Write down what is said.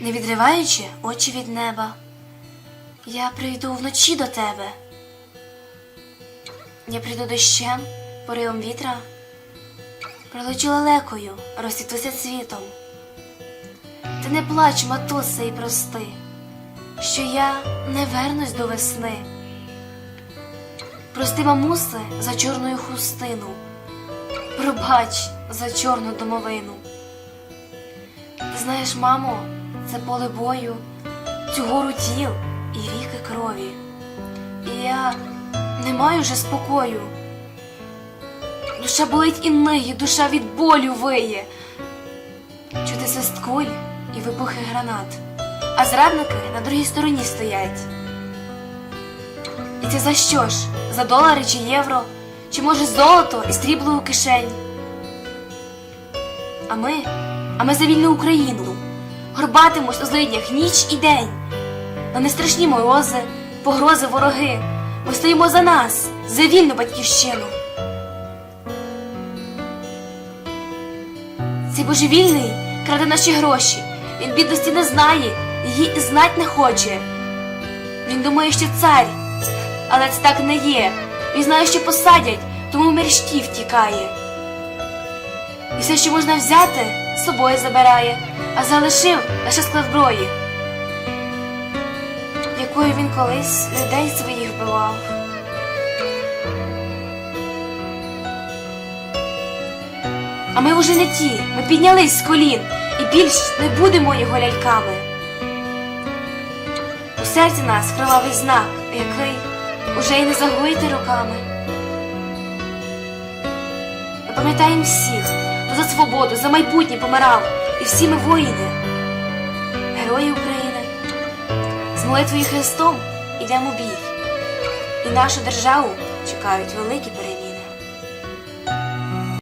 не відриваючи очі від неба. Я прийду вночі до тебе. Я прийду дощем, поривом вітра, пролечу лелекою, розсвітуся цвітом. Ти не плач, матусе, і прости, що я не вернусь до весни. Прости, мамусе, за чорною хустину, пробач за чорну домовину. Ти знаєш, мамо, це поле бою, цю гору тіл і ріки крові. І я не маю вже спокою. Душа болить і ниє, душа від болю виє. Чути свист і вибухи гранат, а зрадники на другій стороні стоять. І це за що ж? За долари чи євро, чи може золото і стрібло у кишень? А ми, а ми за вільну Україну, горбатимось у злиднях ніч і день. На нестрашні морози, погрози вороги. Ми стоїмо за нас, за вільну батьківщину. Цей божевільний краде наші гроші. Він бідності не знає, її і знать не хоче. Він думає, що цар, але це так не є. Він знає, що посадять, тому мерщій втікає. І все, що можна взяти, з собою забирає, а залишив лише склад зброї, якою він колись людей своїх вбивав. А ми вже не ті, ми піднялись з колін і більш не будемо його ляльками. У серці нас кривавий знак, який уже й не загоїти руками. Ми пам'ятаємо всіх, за свободу, за майбутнє помирав, і всі ми воїни, герої України. З молитвою Христом ідемо бій, і нашу державу чекають великі перемоги.